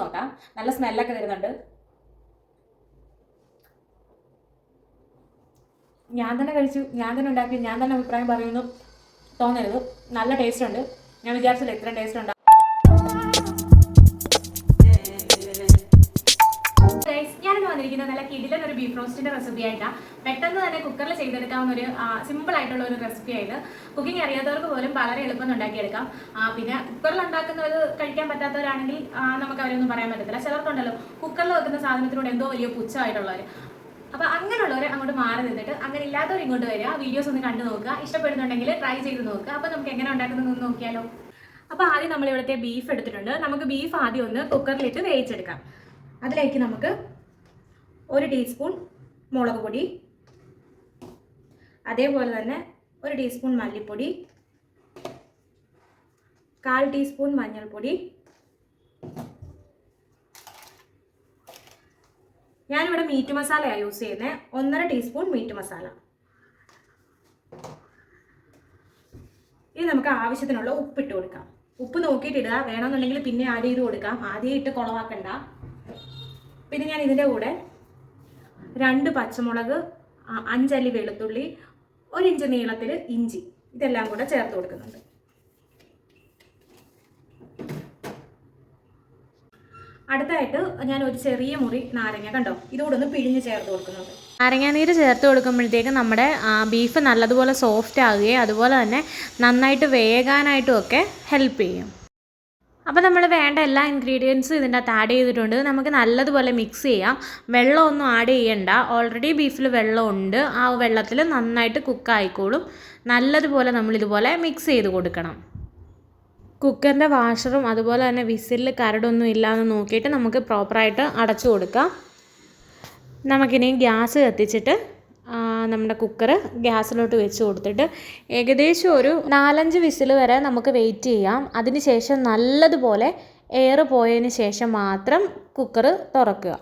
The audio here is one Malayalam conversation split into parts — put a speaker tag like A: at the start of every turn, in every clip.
A: നോക്കാം. നല്ല സ്മെല്ലൊക്കെ വരുന്നുണ്ട്. ഞാൻ തന്നെ കഴിച്ചു. ഞാൻ തന്നെ ഉണ്ടാക്കി. ഞാൻ തന്നെ അഭിപ്രായം പറയുന്നു. തോന്നരുത്. നല്ല ടേസ്റ്റ് ഉണ്ട്. ഞാൻ വിചാരിച്ചില്ല ഇത്രയും ടേസ്റ്റ് ഉണ്ട് ഞാനിന്ന് വന്നിരിക്കുന്നത് നല്ല കിടിലൻ ഒരു ബീഫ് റോസ്റ്റിന്റെ റെസിപ്പി ആയിട്ടാണ് പെട്ടെന്ന് തന്നെ കുക്കറിൽ ചെയ്തെടുക്കാവുന്ന ഒരു സിമ്പിൾ ആയിട്ടുള്ള ഒരു റെസിപ്പി ആയിട്ട് കുക്കിംഗ് അറിയാത്തവർക്ക് പോലും വളരെ എളുപ്പം ഉണ്ടാക്കിയെടുക്കാം. പിന്നെ കുക്കറിൽ ഉണ്ടാക്കുന്നത് കഴിക്കാൻ പറ്റാത്തവരാണെങ്കിൽ നമുക്ക് അവരൊന്നും പറയാൻ പറ്റത്തില്ല. ചിലർക്കുണ്ടല്ലോ കുക്കറിൽ വെക്കുന്ന സാധനത്തിനോട് എന്തോ വലിയ പുച്ഛമായിട്ടുള്ളവർ അപ്പൊ അങ്ങനെയുള്ളവരെ അങ്ങോട്ട് മാറി നിന്നിട്ട് അങ്ങനെ ഇല്ലാത്തവർ ഇങ്ങോട്ട് വരിക വീഡിയോസ് ഒന്ന് കണ്ടു നോക്കുക. ഇഷ്ടപ്പെടുന്നുണ്ടെങ്കിൽ ട്രൈ ചെയ്ത് നോക്കുക. അപ്പൊ നമുക്ക് എങ്ങനെ ഉണ്ടാക്കുന്നത് നോക്കിയാലോ. അപ്പൊ ആദ്യം നമ്മൾ ഇവിടുത്തെ ബീഫ് എടുത്തിട്ടുണ്ട്. നമുക്ക് ബീഫ് ആദ്യം ഒന്ന് കുക്കറിലിട്ട് വേവിച്ചെടുക്കാം. അതിലേക്ക് നമുക്ക് ഒരു ടീസ്പൂൺ മുളക് പൊടി. അതേപോലെ തന്നെ ഒരു ടീസ്പൂൺ മല്ലിപ്പൊടി. കാൽ ടീസ്പൂൺ മഞ്ഞൾപ്പൊടി. ഞാനിവിടെ മീറ്റ് മസാലയാണ് യൂസ് ചെയ്യുന്നത് ഒന്നര ടീസ്പൂൺ മീറ്റ് മസാല ഇനി നമുക്ക് ആവശ്യത്തിനുള്ള ഉപ്പിട്ട് കൊടുക്കാം. ഉപ്പ് നോക്കിയിട്ട് ഇടുക വേണമെന്നുണ്ടെങ്കിൽ പിന്നെ ആഡ് ചെയ്ത് കൊടുക്കാം. ആദ്യം ഇട്ട് കുളവാക്കണ്ട. പിന്നെ ഞാൻ ഇതിന്റെ കൂടെ രണ്ട് പച്ചമുളക് അഞ്ചല്ലി വെളുത്തുള്ളി ഒരിഞ്ച് നീളത്തിൽ ഇഞ്ചി. ഇതെല്ലാം കൂടെ ചേർത്ത് കൊടുക്കുന്നുണ്ട്. അടുത്തായിട്ട് ഞാൻ ഒരു ചെറിയ മുറി നാരങ്ങ കണ്ടോ? ഇതുകൂടെ ഒന്ന് പിഴിഞ്ഞ് ചേർത്ത് കൊടുക്കുന്നുണ്ട്.
B: നാരങ്ങാനീര് ചേർത്ത് കൊടുക്കുമ്പോഴത്തേക്ക് നമ്മുടെ ബീഫ് നല്ലതുപോലെ സോഫ്റ്റ് ആകുകയും അതുപോലെ തന്നെ നന്നായിട്ട് വേകാനായിട്ടും ഒക്കെ ഹെൽപ്പ് ചെയ്യും. അപ്പോൾ നമ്മൾ വേണ്ട എല്ലാ ഇൻഗ്രീഡിയൻസും ഇതിന്റെ അകത്ത് ആഡ് ചെയ്തിട്ടുണ്ട്. നമുക്ക് നല്ലതുപോലെ മിക്സ് ചെയ്യാം. വെള്ളമൊന്നും ആഡ് ചെയ്യണ്ട. ഓൾറെഡി ബീഫിൽ വെള്ളമുണ്ട്. ആ വെള്ളത്തിൽ നന്നായിട്ട് കുക്ക് ആയിക്കോളും. നല്ലതുപോലെ നമ്മളിതുപോലെ മിക്സ് ചെയ്ത് കൊടുക്കണം. കുക്കറിന്റെ വാഷറും അതുപോലെ തന്നെ വിസിലിൽ കരടൊന്നും ഇല്ലാന്ന് നോക്കിയിട്ട് നമുക്ക് പ്രോപ്പറായിട്ട് അടച്ചു കൊടുക്കാം. നമുക്കിനി ഗ്യാസ് കത്തിച്ചിട്ട് നമ്മുടെ കുക്കർ ഗ്യാസിലോട്ട് വെച്ച് കൊടുത്തിട്ട് ഏകദേശം ഒരു നാലഞ്ച് വിസിൽ വരെ നമുക്ക് വെയിറ്റ് ചെയ്യാം. അതിന് ശേഷം നല്ലതുപോലെ എയർ പോയതിന് ശേഷം മാത്രം കുക്കർ തുറക്കുക.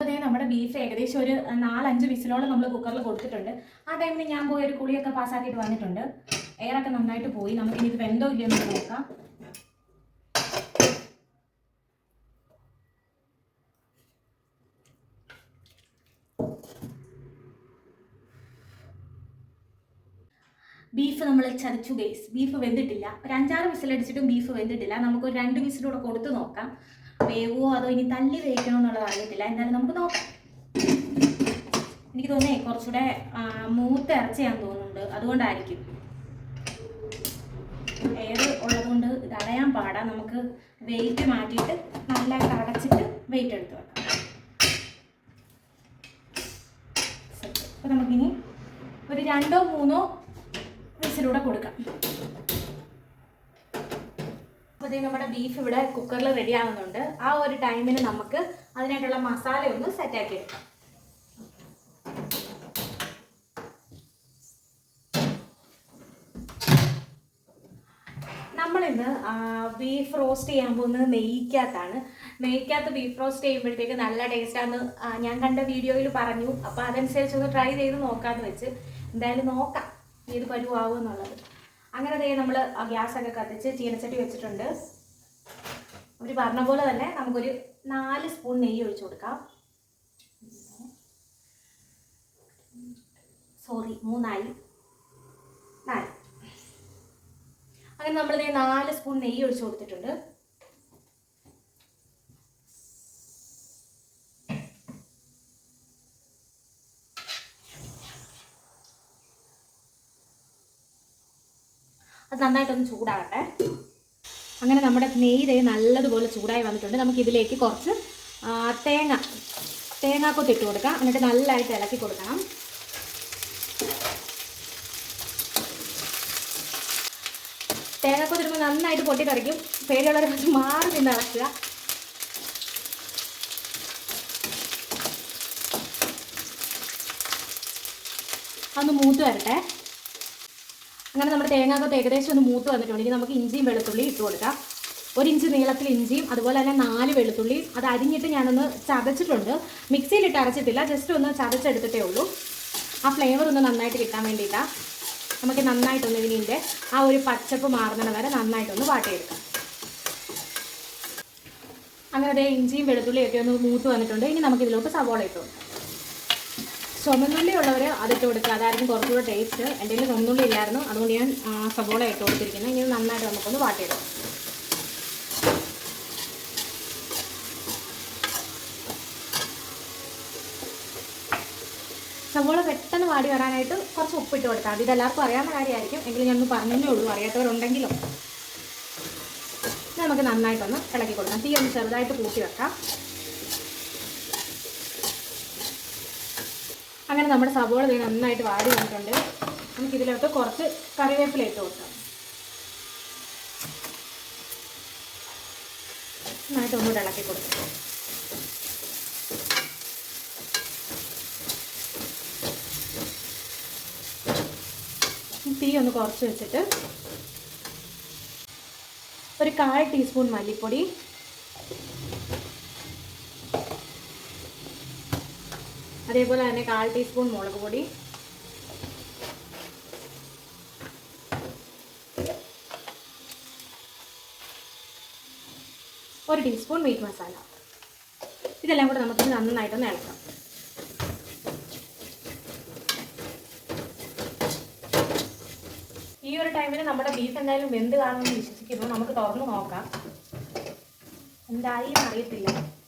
A: അതേ നമ്മുടെ ബീഫ് ഏകദേശം ഒരു നാലഞ്ച് വിസിലോളം നമ്മൾ കുക്കറിൽ കൊടുത്തിട്ടുണ്ട്. ആ ടൈമിൽ ഞാൻ പോയി ഒരു കുളിയൊക്കെ പാസ്സാക്കിയിട്ട് വന്നിട്ടുണ്ട്. എയറൊക്കെ നന്നായിട്ട് പോയി. നമുക്കിനി ഇത് വെന്തോ ഇല്ലയോ എന്ന് നോക്കാം. ബീഫ് നമ്മൾ ചതച്ചു ഗൈസ് ബീഫ് വെന്തിട്ടില്ല. ഒരു അഞ്ചാറ് വിസിലടിച്ചിട്ടും ബീഫ് വെന്തിട്ടില്ല. നമുക്ക് ഒരു രണ്ട് വിസിലൂടെ കൊടുത്ത് നോക്കാം. വേവോ അതോ ഇനി തല്ലി വേവിക്കണോ എന്നുള്ളത് അറിയത്തില്ല. എന്തായാലും നമുക്ക് നോക്കാം. എനിക്ക് തോന്നേ കുറച്ചുകൂടെ മൂത്ത് ഇറച്ചിയാന്ന് തോന്നുന്നുണ്ട്. അതുകൊണ്ടായിരിക്കും. എയർ ഉള്ളതുകൊണ്ട് ഇത് അടയാൻ പാടാം. നമുക്ക് വെയിറ്റ് മാറ്റിയിട്ട് നല്ല അടച്ചിട്ട് വെയിറ്റ് എടുത്ത് വെക്കാം. അപ്പോൾ നമുക്കിനി ഒരു രണ്ടോ മൂന്നോ വിസിലൂടെ കൊടുക്കാം. അപ്പോൾ നമ്മുടെ ബീഫ് ഇവിടെ കുക്കറിൽ റെഡി ആവുന്നുണ്ട്. ആ ഒരു ടൈമിന് നമുക്ക് അതിനായിട്ടുള്ള മസാല ഒന്ന് സെറ്റാക്കി എടുക്കാം. നമ്മളിന്ന് ബീഫ് റോസ്റ്റ് ചെയ്യാൻ പോകുന്നത് നെയ്ക്കകത്താണ്. നെയ്ക്കകത്ത് ബീഫ് റോസ്റ്റ് ചെയ്യുമ്പോഴത്തേക്ക് നല്ല ടേസ്റ്റാന്ന് ഞാൻ കണ്ട വീഡിയോയിൽ പറഞ്ഞു. അപ്പോൾ അതനുസരിച്ചൊന്ന് ട്രൈ ചെയ്ത് നോക്കാമെന്ന് വെച്ച്. എന്തായാലും നോക്കാം. ഏത് പരുവാകും എന്നുള്ളത്. അങ്ങനെ ദേ നമ്മൾ ആ ഗ്യാസൊക്കെ കത്തിച്ച് ചീനച്ചട്ടി വെച്ചിട്ടുണ്ട്. അവർ പറഞ്ഞ പോലെ തന്നെ നമുക്കൊരു നാല് സ്പൂൺ നെയ്യ് ഒഴിച്ചു കൊടുക്കാം. സോറി മൂന്നായി. നാല്. അങ്ങനെ നമ്മൾ നാല് സ്പൂൺ നെയ്യ് ഒഴിച്ചു കൊടുത്തിട്ടുണ്ട് അത് നന്നായിട്ടൊന്ന് ചൂടാകട്ടെ. അങ്ങനെ നമ്മുടെ നെയ്യ് ദേ നല്ലതുപോലെ ചൂടായി വന്നിട്ടുണ്ട്. നമുക്ക് ഇതിലേക്ക് കുറച്ച് തേങ്ങ തേങ്ങാക്കൊത്ത് ഇട്ട് കൊടുക്കാം. എന്നിട്ട് നല്ലതായിട്ട് ഇളക്കി കൊടുക്കണം. തേങ്ങാക്കൊത്ത് ഇടുമ്പോൾ നന്നായിട്ട് പൊട്ടി തെറിക്കും. പേടിയുള്ളവരെ കുറച്ച് മാറി നിന്ന് ഇളക്കുക. അതൊന്ന് മൂത്ത് വരട്ടെ. അങ്ങനെ നമ്മുടെ തേങ്ങാക്കൊത്ത് ഏകദേശം ഒന്ന് മൂത്ത് വന്നിട്ടുണ്ട്. ഇനി നമുക്ക് ഇഞ്ചിയും വെളുത്തുള്ളിയും ഇട്ട് കൊടുക്കാം. ഒരു ഇഞ്ച് നീളത്തിൽ ഇഞ്ചിയും അതുപോലെ തന്നെ നാല് വെളുത്തുള്ളി അത് അരിഞ്ഞിട്ട് ഞാനൊന്ന് ചതച്ചിട്ടുണ്ട്. മിക്സിയിലിട്ട് അരച്ചിട്ടില്ല ജസ്റ്റ് ഒന്ന് ചതച്ചെടുത്തിട്ടേ ഉള്ളൂ. ആ ഫ്ലേവർ ഒന്ന് നന്നായിട്ട് കിട്ടാൻ വേണ്ടിയിട്ടാണ് നമുക്ക് നന്നായിട്ടൊന്ന് ഇതിന്റെ ആ ഒരു പച്ചപ്പ് മാറുന്നത് വരെ നന്നായിട്ടൊന്ന് വാട്ടിയെടുക്കാം. അങ്ങനെ അതേ ഇഞ്ചിയും വെളുത്തുള്ളിയൊക്കെ ഒന്ന് മൂത്ത് വന്നിട്ടുണ്ട്. ഇനി നമുക്ക് ഇതിലോട്ട് സവോള ഇട്ട് കൊടുക്കാം. ചുമന്നുള്ളി ഉള്ളവർ അതിട്ട് കൊടുക്കുക. അതായിരിക്കും കുറച്ചുകൂടെ ടേസ്റ്റ് എന്റെ കയ്യിൽ ചുമന്നുള്ളി ഇല്ലായിരുന്നു. അതുകൊണ്ട് ഞാൻ സബോള ഇട്ട് കൊടുത്തിരിക്കുന്നത്. ഇനി നന്നായിട്ട് നമുക്കൊന്ന് വാട്ടിയിടാം സവോള പെട്ടെന്ന് വാടി വരാനായിട്ട് കുറച്ച് ഉപ്പിട്ട് കൊടുത്താൽ മതി. ഇതെല്ലാവർക്കും അറിയാവുന്ന കാര്യമായിരിക്കും. എങ്കിലും ഞാനൊന്ന് പറഞ്ഞേ ഉള്ളൂ. അറിയാത്തവരുണ്ടെങ്കിലും. നമുക്ക് നന്നായിട്ടൊന്ന് ഇളക്കി കൊടുക്കാം. തീ ഒന്ന് ചെറുതായിട്ട് കൂട്ടി വെക്കാം. അങ്ങനെ നമ്മുടെ സവോള ഇത് നന്നായിട്ട് വാടി വന്നിട്ടുണ്ട്. നമുക്ക് ഇതിലോട്ട് കുറച്ച് കറിവേപ്പില ഇട്ട് കൊടുക്കാം. നന്നായിട്ട് ഒന്നുകൂടെ ഇളക്കി കൊടുക്കാം. തീ ഒന്ന് കുറച്ച് വെച്ചിട്ട് ഒരു കാൽ ടീസ്പൂൺ മല്ലിപ്പൊടി അതേപോലെ തന്നെ കാൽ ടീസ്പൂൺ മുളക് പൊടി. ഒരു ടീസ്പൂൺ മീറ്റ് മസാല. ഇതെല്ലാം കൂടെ നമുക്ക് നന്നായിട്ടൊന്ന് ഇളക്കാം. ഈ ഒരു ടൈമിൽ നമ്മുടെ ബീഫ് എന്തായാലും വെന്ത് കാണുമെന്ന് വിശ്വസിക്കുന്നു. നമുക്ക് തുറന്ന് നോക്കാം. എന്തായി എന്ന്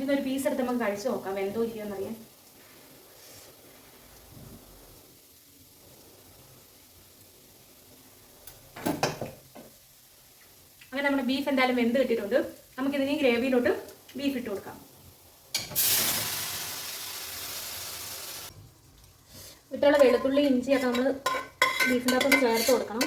A: അറിയത്തില്ല ഒരു പീസ് എടുത്ത് നമുക്ക് കഴിച്ചു നോക്കാം. വെന്തോ ഇല്ലയോ അറിയാം അങ്ങനെ നമ്മുടെ ബീഫ് എന്തായാലും വെന്ത് കിട്ടിയിട്ടുണ്ട്. നമുക്കിതിന് ഗ്രേവിയിലോട്ട് ബീഫ് ഇട്ട് കൊടുക്കാം. ഇട്ടുള്ള വെളുത്തുള്ളി ഇഞ്ചിയൊക്കെ നമ്മൾ ബീഫിന്റെ അകത്തൊന്ന് ചേർത്ത് കൊടുക്കണം.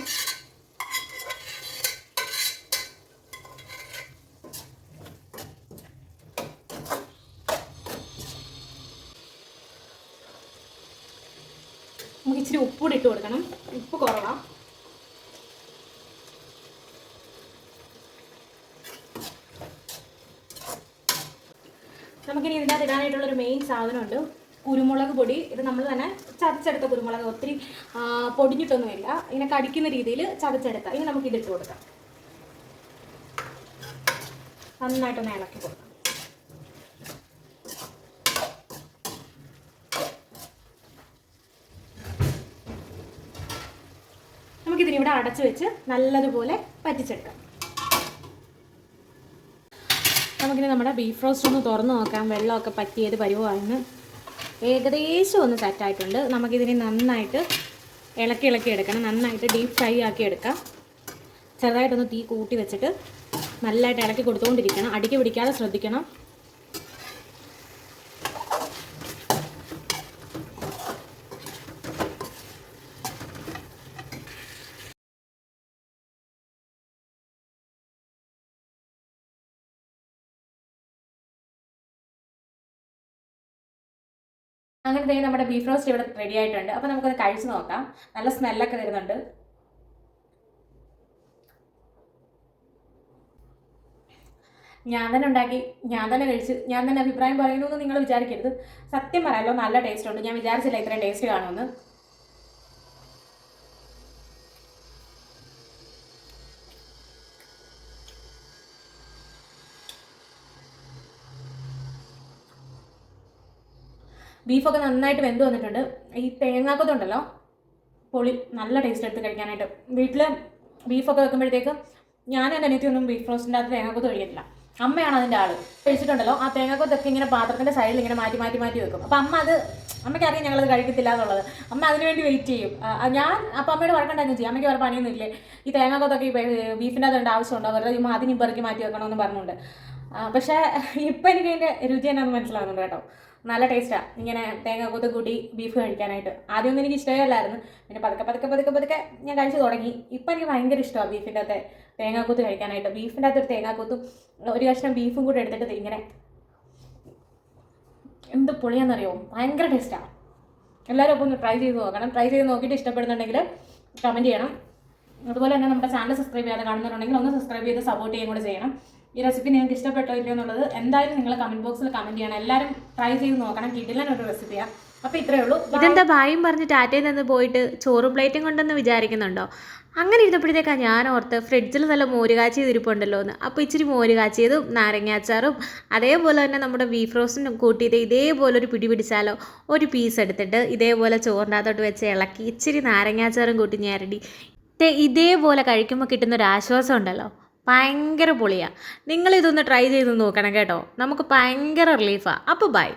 A: നമുക്ക് ഇച്ചിരി ഉപ്പ് കൂടി ഇട്ട് കൊടുക്കണം. ഉപ്പ് കുറവാണ് നമുക്കിനി ഇതിനകത്ത് ഇടാനായിട്ടുള്ള ഒരു മെയിൻ സാധനമുണ്ട്. കുരുമുളക് പൊടി. ഇത് നമ്മൾ തന്നെ ചതച്ചെടുത്ത കുരുമുളക്. ഒത്തിരി പൊടിഞ്ഞിട്ടൊന്നുമില്ല ഇങ്ങനെ കടിക്കുന്ന രീതിയിൽ ചതച്ചെടുത്ത. ഇനി നമുക്ക് ഇതിട്ട് കൊടുക്കാം. നന്നായിട്ടൊന്ന് ഇളക്കി കൊടുക്കാം. നമുക്കിതിനിവിടെ അടച്ചു വെച്ച് നല്ലതുപോലെ പറ്റിച്ചെടുക്കാം. നമുക്കിനി നമ്മുടെ ബീഫ് റോസ്റ്റ് ഒന്ന് തുറന്ന് നോക്കാം. വെള്ളമൊക്കെ പറ്റിയത് പരുവമായിരുന്നു ഏകദേശം ഒന്ന് സെറ്റായിട്ടുണ്ട് നമുക്കിതിനെ നന്നായിട്ട് ഇളക്കി ഇളക്കി എടുക്കണം. നന്നായിട്ട് ഡീപ്പ് ഫ്രൈ ആക്കി എടുക്കാം. ചെറുതായിട്ടൊന്ന് തീ കൂട്ടി വെച്ചിട്ട് നല്ലതായിട്ട് ഇളക്കി കൊടുത്തുകൊണ്ടിരിക്കണം. അടിക്ക് പിടിക്കാതെ ശ്രദ്ധിക്കണം. അങ്ങനെ തന്നെ നമ്മുടെ ബീഫ് റോസ്റ്റ് ഇവിടെ റെഡി ആയിട്ടുണ്ട്. അപ്പോൾ നമുക്കത് കഴിച്ച് നോക്കാം. നല്ല സ്മെല്ലൊക്കെ വരുന്നുണ്ട്. ഞാൻ തന്നെ ഉണ്ടാക്കി ഞാൻ തന്നെ കഴിച്ച് ഞാൻ തന്നെ അഭിപ്രായം പറയുന്നു എന്ന് നിങ്ങൾ വിചാരിക്കരുത്. സത്യം പറയാലോ നല്ല ടേസ്റ്റ് ഉണ്ട്. ഞാൻ വിചാരിച്ചില്ല ഇത്രയും ടേസ്റ്റ് കാണുമെന്ന്. ബീഫൊക്കെ നന്നായിട്ട് വെന്ത് വന്നിട്ടുണ്ട്. ഈ തേങ്ങാക്കത്തുണ്ടല്ലോ? പൊളി നല്ല ടേസ്റ്റ് എടുത്ത് കഴിക്കാനായിട്ട്. വീട്ടിൽ ബീഫൊക്കെ വെക്കുമ്പോഴത്തേക്ക് ഞാൻ എന്റെ അനിയത്തിയൊന്നും ബീഫ് റോസ്റ്റിന്റെ അകത്ത് തേങ്ങാക്കൊത്ത് കഴിക്കത്തില്ല. അമ്മയാണ് അതിന്റെ ആൾ കഴിച്ചിട്ടുണ്ടല്ലോ ആ തേങ്ങാക്കൊത്തൊക്കെ ഇങ്ങനെ പാത്രത്തിന്റെ സൈഡിൽ ഇങ്ങനെ മാറ്റി മാറ്റി മാറ്റി വെക്കും. അപ്പം അമ്മ അത് അമ്മയ്ക്ക് അറിയാം ഞങ്ങളത് കഴിക്കത്തില്ല എന്നുള്ളത്. അമ്മ അതിന് വേണ്ടി വെയിറ്റ് ചെയ്യും. ഞാൻ അപ്പം അമ്മയോട് വഴക്കുണ്ടായിരുന്നു ചെയ്യും അമ്മയ്ക്ക് വേറെ പണിയൊന്നും ഈ തേങ്ങാക്കൊത്തൊക്കെ ബീഫിന്റെ അതുകൊണ്ട് ആവശ്യമുണ്ടോ? വെറുതെ ഈ അതിന് ഇപ്പറക്കി മാറ്റി വെക്കണമെന്ന് പറഞ്ഞുകൊണ്ട്. പക്ഷേ ഇപ്പം എനിക്ക് അതിന്റെ രുചി എന്നാന്ന് മനസ്സിലാകുന്നുണ്ട് കേട്ടോ. നല്ല ടേസ്റ്റാണ് ഇങ്ങനെ തേങ്ങ കൊത്ത് കൂട്ടി ബീഫ് കഴിക്കാനായിട്ട്. ആദ്യമൊന്നും എനിക്ക് ഇഷ്ടമേ അല്ലായിരുന്നു പിന്നെ പതുക്കെ പതുക്കെ പതുക്കെ പതുക്കെ ഞാൻ കഴിച്ചു തുടങ്ങി. ഇപ്പം എനിക്ക് ഭയങ്കര ഇഷ്ടമാണ് ബീഫിന്റെ അകത്തെ തേങ്ങാക്കൊത്ത് കഴിക്കാനായിട്ട്. ബീഫിന്റെ അകത്തൊരു തേങ്ങാക്കൊത്തും ഒരു കഷ്ണം ബീഫും കൂടെ എടുത്തിട്ട് ഇങ്ങനെ എന്ത് പൊളിയാണെന്നറിയോ ഭയങ്കര ടേസ്റ്റാണ് എല്ലാവരും ഒന്ന് ട്രൈ ചെയ്ത് നോക്കണം. ട്രൈ ചെയ്ത് നോക്കിയിട്ട് ഇഷ്ടപ്പെടുന്നുണ്ടെങ്കിൽ കമന്റ് ചെയ്യണം. അതുപോലെ തന്നെ നമ്മുടെ ചാനൽ സബ്സ്ക്രൈബ് ചെയ്യാതെ കാണുന്നുണ്ടെങ്കിൽ ഒന്ന് സബ്സ്ക്രൈബ് ചെയ്ത് സപ്പോർട്ട് ചെയ്യുകയും കൂടെ ചെയ്യണം. ഈ റെസിപ്പി നിങ്ങൾക്ക് ഇഷ്ടപ്പെട്ടോ ഇല്ലയോ എന്നുള്ളത് എന്തായാലും നിങ്ങൾ കമന്റ് ബോക്സിൽ കമന്റ് ചെയ്യണം. എല്ലാവരും ട്രൈ ചെയ്ത് നോക്കണം. കിട്ടില്ല ഒരു റെസിപ്പിയാണ് അപ്പൊ ഇത്രേ ഉള്ളൂ.
B: ഇതെന്താ ഭായും പറഞ്ഞ് ടാറ്റയിൽ നിന്ന് പോയിട്ട് ചോറും പ്ലേറ്റും കൊണ്ടെന്ന് വിചാരിക്കുന്നുണ്ടോ? അങ്ങനെ ഇരുന്നപ്പോഴത്തേക്കാണ് ഞാൻ ഓർത്ത് ഫ്രിഡ്ജിൽ നല്ല മോര് കാച്ചിയത് ഇരിപ്പുണ്ടല്ലോ എന്ന്. അപ്പോൾ ഇച്ചിരി മോര് കാച്ചിയതും നാരങ്ങാച്ചാറും അതേപോലെ തന്നെ നമ്മുടെ ബീഫ് റോസ്റ്റിനും കൂട്ടിയിട്ട് ഇതേപോലെ ഒരു പിടി പിടിച്ചാലോ ഒരു പീസ് എടുത്തിട്ട് ഇതേപോലെ ചോറിനകത്തോട്ട് വെച്ച് ഇളക്കി ഇച്ചിരി നാരങ്ങാച്ചാറും കൂട്ടി ഞരടി. ഇതേപോലെ കഴിക്കുമ്പോൾ കിട്ടുന്ന ഒരു ആശ്വാസം ഉണ്ടല്ലോ. ഭയങ്കര പൊളിയാണ് നിങ്ങളിതൊന്ന് ട്രൈ ചെയ്ത് നോക്കണം കേട്ടോ. നമുക്ക് ഭയങ്കര റിലീഫാണ് അപ്പോൾ ബൈ